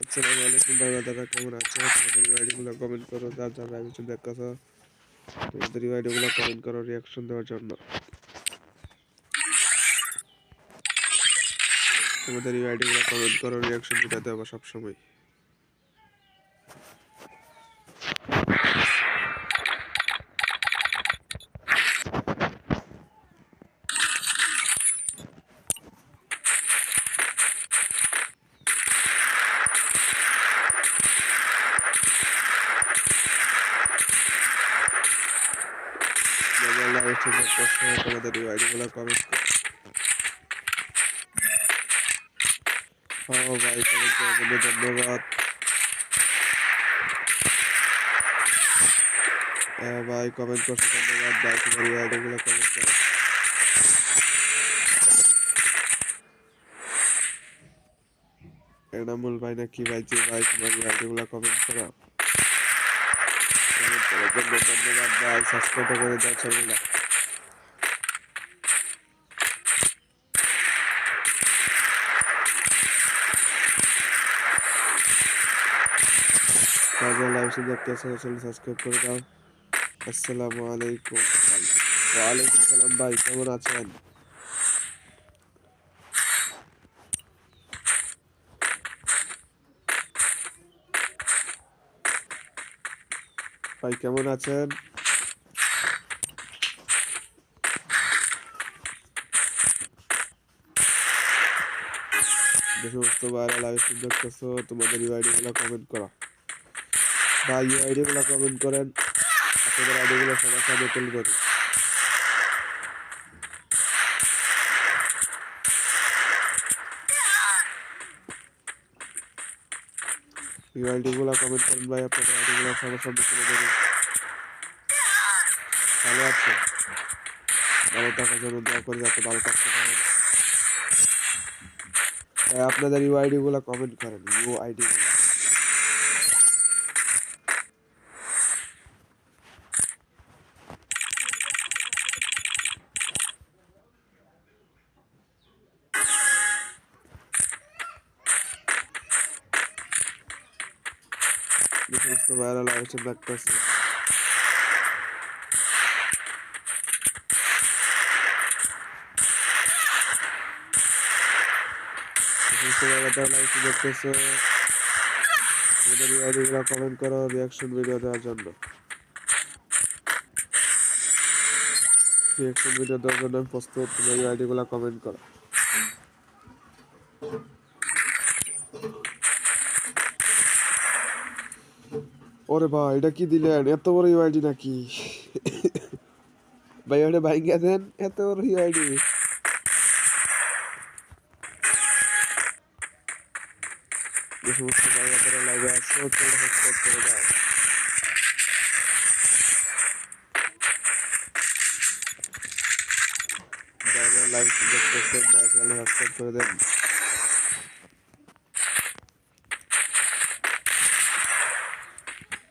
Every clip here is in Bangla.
আসসালামু আলাইকুম ভাই দাদা কেমন আছো? তোমাদের ভিডিওগুলো কমেন্ট করো যার যার ভাই কিছু দেখতেছো। তোমাদের ভিডিওগুলো কমেন্ট করো রিয়াকশন দেওয়ার জন্য। তোমাদের ভিডিওগুলো কমেন্ট করো রিয়াকশন দিতে দেবো সবসময়। করছ তোমাদের ভিডিওগুলো কমেন্ট করো। ও ভাই জন্য ধন্যবাদ। হ্যাঁ ভাই কমেন্ট করছ, ধন্যবাদ। ভাই, তোমার ভিডিওগুলো কমেন্ট করো। এনামুল ভাই নাকি ভাই, যে ভাই, তোমার ভিডিওগুলো কমেন্ট করো। ধন্যবাদ ভাই। সাবস্ক্রাইব করে দাও, চ্যানেলটা। লাইভ শুধু দেখতেছো চ্যানেল সাবস্ক্রাইব করে দাও। আসসালামু আলাইকুম ওয়ালাইকুম সালাম ভাই, কেমন আছেন? ভাই, কেমন আছেন? যে সমস্ত ভাইরা লাইভ শুধু দেখতেছো, তোমাদের ইউআইডিগুলো কমেন্ট করো। ভাই ইউআইডিগুলো কমেন্ট করেন। আপনাদের আইডিগুলো সবার সামনে তুলে ধরি। ইউআইডিগুলো কমেন্ট করেন ভাই আপনাদের আইডিগুলো সবার সামনে তুলে ধরি। ভালো আছে। ভালো থাকার জন্য দোয়া করি যাতে ভালো থাকতে পারেন হ্যাঁ, আপনাদের ইউআইডি গুলো কমেন্ট করেন ইউআইডি গুলো যে সমস্ত ভাইরাল আলোচনা দেখতেছে। কমেন্ট করো রিয়াকশন ভিডিও দেওয়ার জন্য। রিয়াকশন ভিডিও দেওয়ার জন্য আমি প্রস্তুত তোমার ইউআইডি গুলো কমেন্ট করো। ওরে ভাই, এটা কি দিলেন? এত বড় ইউআইডি নাকি? ভাই, ওটা ভাইঙ্গা দেন। এত বড় ইউআইডি লাইভে করে দেন।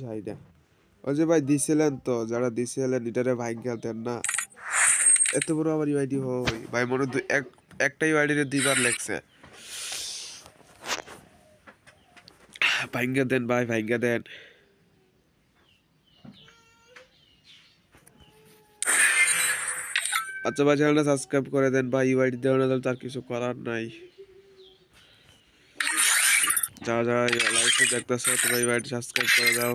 যাই না ওই যে ভাই দিছিলেন তো, যারা দিছিলেন এটারে ভাই দেন না। এত বড় আমার ইউআইডি হয়। ভাই মনে এক একটা ইউআইডি রে দুইবার লেখছে। ভাইঙ্গা দেন ভাই, ভাইঙ্গা দেন। আচ্ছা ভাই চ্যানেলটা সাবস্ক্রাইব করে দেন ভাই। ইউআইডি দেওয়া না তার কিছু করার নাই। যারা যারা লাইভে দেখতেছো, তোমরা ইউআইডি সাবস্ক্রাইব করে দাও।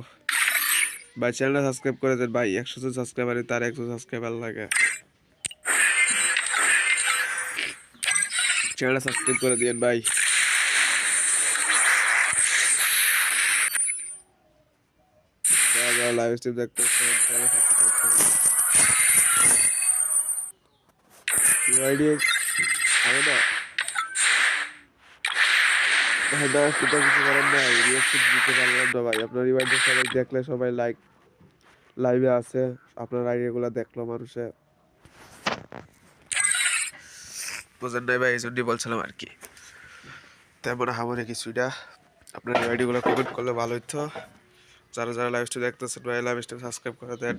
ভাই চ্যানেলটা সাবস্ক্রাইব করে দেন ভাই, একশো জন সাবস্ক্রাইবারে তার একশো সাবস্ক্রাইবার লাগে। চ্যানেলটা সাবস্ক্রাইব করে দিয়েন, ভাই। লাইভ স্ট্রিম দিন ইউআইডি ভাই না কিছু করার নাই। রিয়াকশন দিতে পারলাম না ভাই। আপনার রিমাইন্ডার সবাই দেখলে, সবাই লাইক লাইভে আছে। আপনার আইডিয়াগুলো দেখল মানুষে। বুঝেন নাই ভাই এই জন্যই বলছিলাম আর কি। তেমন হামনে কিছুটা আপনার আইডিগুলো কমেন্ট করলে ভালো হতো যারা যারা লাইভ স্ট্রিম দেখতেছেন ভাই লাইভ স্ট্রিম সাবস্ক্রাইব করে দেন।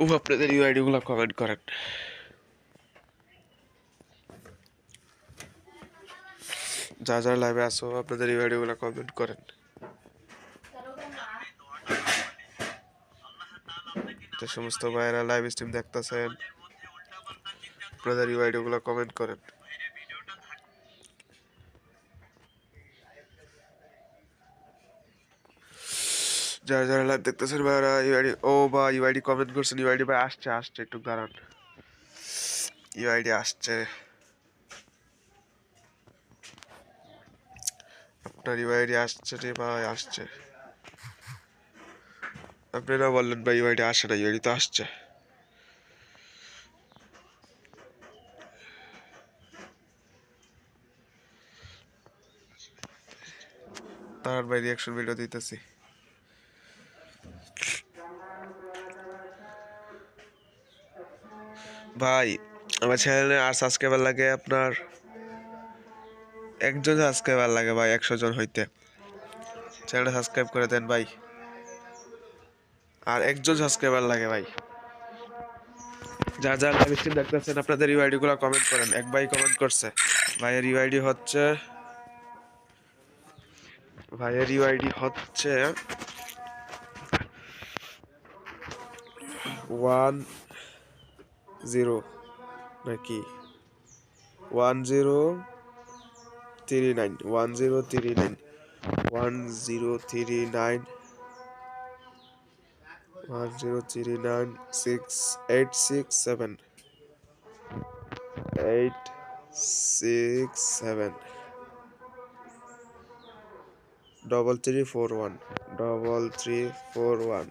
ও আপনাদের ইউ আইডিগুলো কমেন্ট করেন। যা যারা লাইভে আসো, আপনাদের এই ভিডিওগুলো কমেন্ট করেন। যে সমস্ত ভাইয়েরা লাইভ স্ট্রিম দেখতেছেন, আপনাদের এই ভিডিওগুলো কমেন্ট করেন। যারা যারা লাইভ দেখতেছেন ভাইরা ইউআইডি ও বা ইউআইডি কমেন্ট করছেন ইউআইডি ভাই আসছে আসছে, একটু দাঁড়ান। ইউআইডি আসছে। আপনার ইউআইডি আসছে রে ভাই, আসছে। আপনারা বললেন ভাই ইউআইডি আসে না ইউআইডি তো আসছে। তার ভাই রিয়াকশন ভিডিও দিতেছি। ভাই, আমার চ্যানেলে আর সাবস্ক্রাইবার লাগে আপনার? একজন সাবস্ক্রাইবার লাগে ভাই, একশো জন হইতে। চ্যানেলটা সাবস্ক্রাইব করে দেন ভাই। আর একজন সাবস্ক্রাইবার লাগে ভাই। যার যার লাইভ স্ট্রিম দেখতেছেন, আপনাদের ইউআইডি গুলো কমেন্ট করেন। এক ভাই কমেন্ট করছে, ভাইয়ের ইউআইডি হচ্ছে ভাইয়ের ইউআইডি হচ্ছে ওয়ান জিরো নাকি? One zero three nine one zero three nine one zero three nine one zero three nine six eight six seven eight six seven double three four one double three four one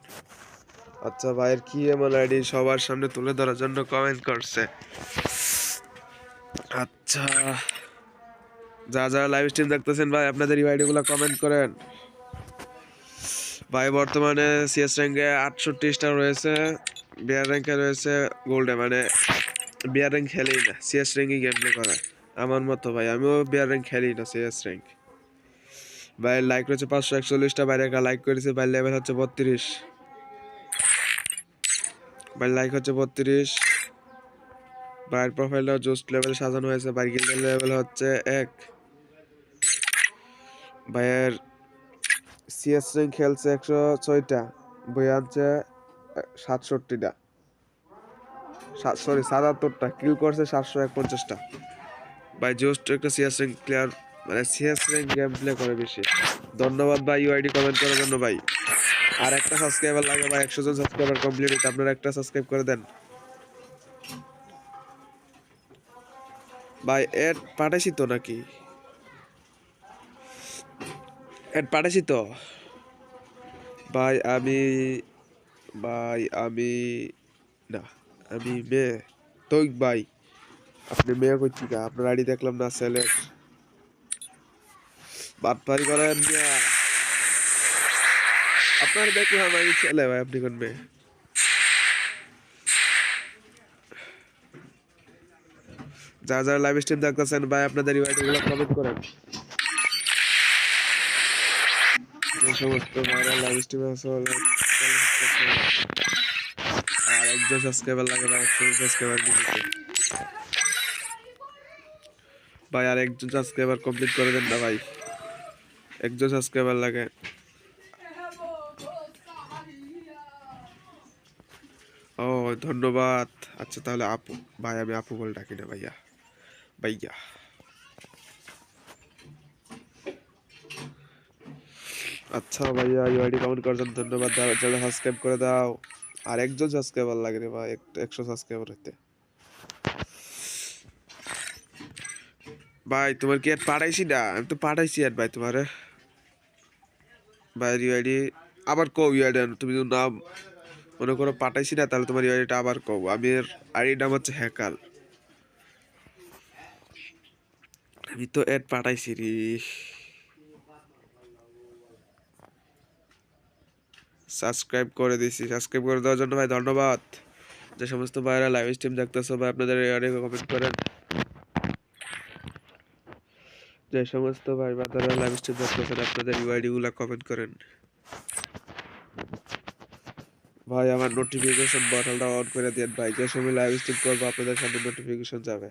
আচ্ছা ভাইয়ের কি এমন আইডি সবার সামনে তুলে ধরার জন্য কমেন্ট করছে। আচ্ছা। যা যারা লাইভ স্ট্রিম দেখতেছেন ভাই, আপনাদের এই আইডিগুলো কমেন্ট করেন। ভাই, বর্তমানে সিএস র্যাঙ্কে আটষট্টি স্টার রয়েছে বিয়ার র্যাঙ্কে রয়েছে গোল্ডে মানে বিয়ার র্যাঙ্ক খেলেই না সিএস র্যাঙ্কই গেম প্লে করে, আমার মতো ভাই, আমিও বিয়ার র্যাঙ্ক খেলি না সিএস র্যাঙ্ক ভাই লাইক রয়েছে পাঁচশো একচল্লিশটা বাইরে একটা লাইক করেছে, ভাই লেভেল হচ্ছে বত্রিশ। ভাই লাইক হচ্ছে বত্রিশ। বাইরের প্রোফাইলটা জোস্ট লেভেল সাজানো হয়েছে বাইর গিল্ডের লেভেল হচ্ছে এক। ভাইয়ের সিএস র্যাঙ্ক খেলছে একশো ছয়টা, বই আনছে সাতষট্টিটা। সরি সাতাত্তরটা কিল করছে সাতশো একপঞ্চাশটা। ভাই জোস্ট একটা সিএস র্যাঙ্ক প্লেয়ার মানে সিএস রিং গেম প্লে করে বেশি। ধন্যবাদ ভাই ইউআইডি কমেন্ট করার জন্য ভাই। আর একটা সাবস্ক্রাইবার লাগে ভাই, একশো জন সাবস্ক্রাইবার কমপ্লিট হইতে আপনারা একটা সাবস্ক্রাইব করে দেন। ভাই এড পাঠাইছি তো নাকি? এড পাঠাইছি তো। ভাই, আমি ভাই, আমি, না, আমি মেয়ে। তৈক ভাই, আপনি মেয়ে করছি কা আপনার আইডি দেখলাম না ছেলে বাটপারি করেন মিয়া। আপনার দেখলাম আমি ছেলে ভাই, আপনি কোন মেয়ে? যারা যারা লাইভ স্ট্রিম দেখতেছেন, ভাই, আপনাদের ইউআইডিগুলো কমেন্ট করেন। সমস্ত ভাইরা লাইভ স্ট্রিমে আর একজন সাবস্ক্রাইবার লাগে ভাই একশো সাবস্ক্রাইবার দিতে ভাই, আর একজন সাবস্ক্রাইবার কমপ্লিট করে দেন না ভাই। একজন সাবস্ক্রাইবার লাগে। ও, ধন্যবাদ। আচ্ছা তাহলে আপু, ভাই, আমি আপু বলে ডাকি না, ভাইয়া। ভাইয়া। আচ্ছা ভাইয়া ইউআইডি কমেন্ট করার জন্য ধন্যবাদ যারা সাবস্ক্রাইব করে দাও। আর একজন সাবস্ক্রাইবার লাগে রে ভাই, এক- একশো সাবস্ক্রাইবার হতে ভাই, তোমার কি আর পাঠাইছি না? আমি তো পাঠাইছি আর ভাই তোমারে। ভাই ইউআইডি আবার কও ইউআইডি তুমি যদি নাম মনে করো পাঠাইছি না, তাহলে তোমার ইউআইডিটা আবার কও। আমি এর আইডির নাম হচ্ছে হ্যাকার আমি তো অ্যাড পাঠাইছি রে। সাবস্ক্রাইব করে দিছি। সাবস্ক্রাইব করে দেওয়ার জন্য ভাই ধন্যবাদ। যে সমস্ত ভাইরা লাইভ স্ট্রিম দেখতেছো ভাই, আপনাদের অনেক কমেন্ট করেন। যে সমস্ত ভাই বাদারা লাইভ স্ট্রিম দেখতেছেন, আপনাদের ইউআইডি গুলা কমেন্ট করেন। ভাই, আমার নোটিফিকেশন বাটনটা অন করে দেন ভাই। যে সময় লাইভ স্ট্রিম করব, আপনাদের সামনে নোটিফিকেশন যাবে।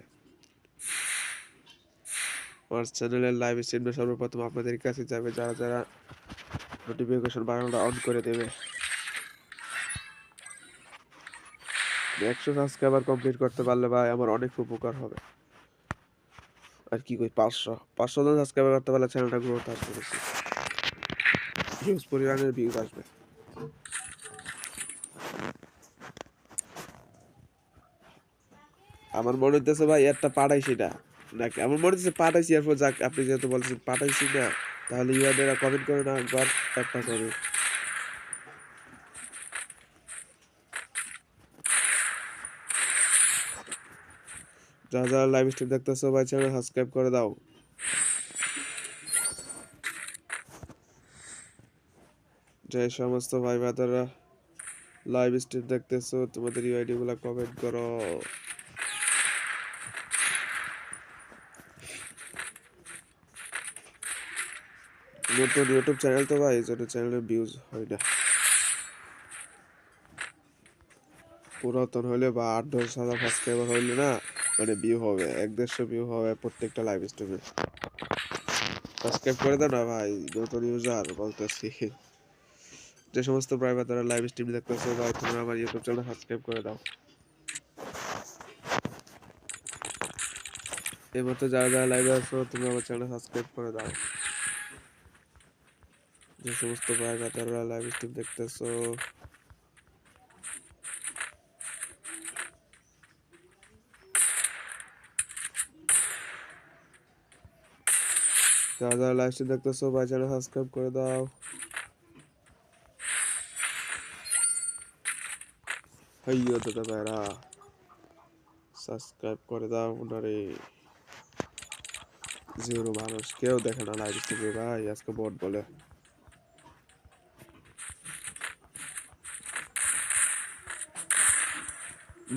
আমার চ্যানেলের লাইভ স্ট্রিমটা সর্বপ্রথম আপনাদের কাছে যাবে, যারা যারা নোটিফিকেশন বাটনটা অন করে দেবে। একশো সাবস্ক্রাইবার কমপ্লিট করতে পারলে ভাই আমার অনেক উপকার হবে। আর কি কই, পাঁচশো পাঁচশো জন সাবস্ক্রাইবার করতে পারলে চ্যানেলটা গ্রোথ আসবে বেশি। হিউজ পরিমাণের ভিউজ আসবে। আমার মনে হইতেছে ভাই, একটা পাড়াই না। নাকি আমার মনে হচ্ছে পাঠাইছি এরপর যাক, আপনি যেহেতু বলছেন পাঠাইছি না, তাহলে ইউআইডিরা কমেন্ট করে না গড একটা করে। যারা যারা লাইভ স্ট্রিম দেখতেছো ভাই চ্যানেল সাবস্ক্রাইব করে দাও। যে সমস্ত ভাই বাদারা লাইভ স্ট্রিম দেখতেছো, তোমাদের ইউআইডি গুলা কমেন্ট করো। নতুন ইউটিউব চ্যানেল তো ভাই, এই জন্য চ্যানেলের ভিউজ হয় না। পুরাতন হলে বা আট দশ হাজার সাবস্ক্রাইবার হইলে না মানে ভিউ হবে, এক দেড়শো ভিউ হবে প্রত্যেকটা লাইভ স্ট্রিমে সাবস্ক্রাইব করে দাও না ভাই, নতুন ইউজার বলতেছি। যে সমস্ত প্রাইভেট তারা লাইভ স্ট্রিম দেখতেছো ভাই, তোমরা আমার ইউটিউব চ্যানেল সাবস্ক্রাইব করে দাও। এই মতো যারা যারা লাইভে আছো তুমি আমার চ্যানেল সাবস্ক্রাইব করে দাও। যে সমস্ত প্রাইভেট তারা লাইভ স্ট্রিম দেখতেছো। যারা যারা লাইভ স্ট্রিম দেখতেছো, ভাই চ্যানেল সাবস্ক্রাইব করে দাও। হাইয়া দাদা ভাইরা সাবস্ক্রাইব করে দাও ওনারে জিরো মানুষ, কেউ দেখে না লাইভ স্ট্রিমে ভাই, আজকে বট বলে।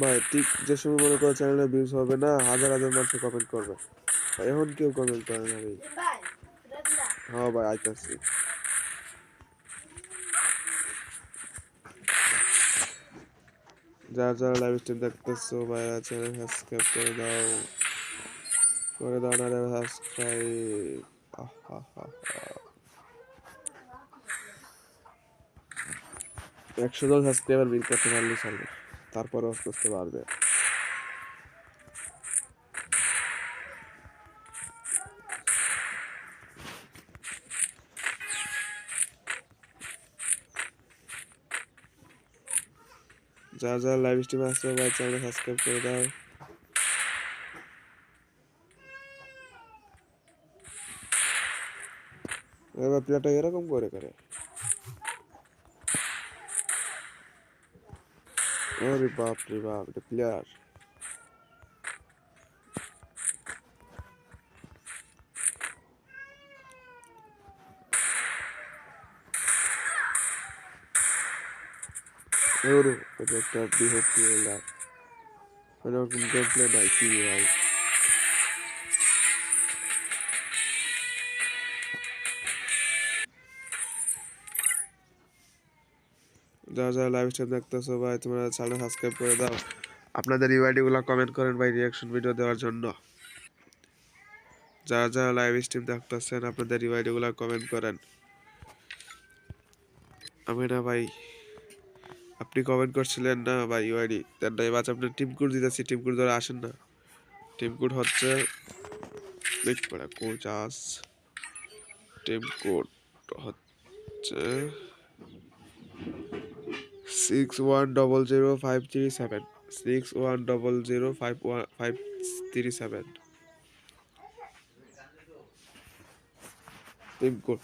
ভাই ঠিক যে সময় মনে করো চ্যানেলে ভিউজ হবে না, হাজার হাজার মানুষ কমেন্ট করবে। এখন কেউ কমেন্ট করে না ভাই। হ্যাঁ ভাই, আইতাছি। যারা যারা লাইভ স্ট্রিম দেখতেছো ভাইরা চ্যানেল সাবস্ক্রাইব করে দাও। করে দাও না সাবস্ক্রাইব একশো জন সাবস্ক্রাইবার বিল করতে পারলে চলবে। তারপরে আস্তে আস্তে বাড়বে। যারা যারা লাইভ স্ট্রিমে আসছে, ভাই চ্যানেল সাবস্ক্রাইব করে দাও। এবার প্লেয়ারটা এরকম করে করে। ওরে বাপ রে বাপ এটা প্লেয়ার ওরে এটা একটা বৃহৎ প্লেয়ার মানে ওরকম গেম প্লে নাই কি ভাই যারা যারা লাইভ স্ট্রিম দেখতেছো ভাই, তোমরা চ্যানেল সাবস্ক্রাইব করে দাও। আপনাদের ইউআইডি গুলো কমেন্ট করেন ভাই রিয়াকশন ভিডিও দেওয়ার জন্য। যারা যারা লাইভ স্ট্রিম দেখতেছেন, আপনাদের ইউআইডি গুলো কমেন্ট করেন। আমি না ভাই, আপনি কমেন্ট করছিলেন না ভাই ইউআইডি দেন না এবার আপনার টিম কোড দিতেছি টিম কোড ধরে আসেন না। টিম কোড হচ্ছে করে কোচ আস টিম কোড হচ্ছে six one double zero five three seven six one double zero five one five three seven team code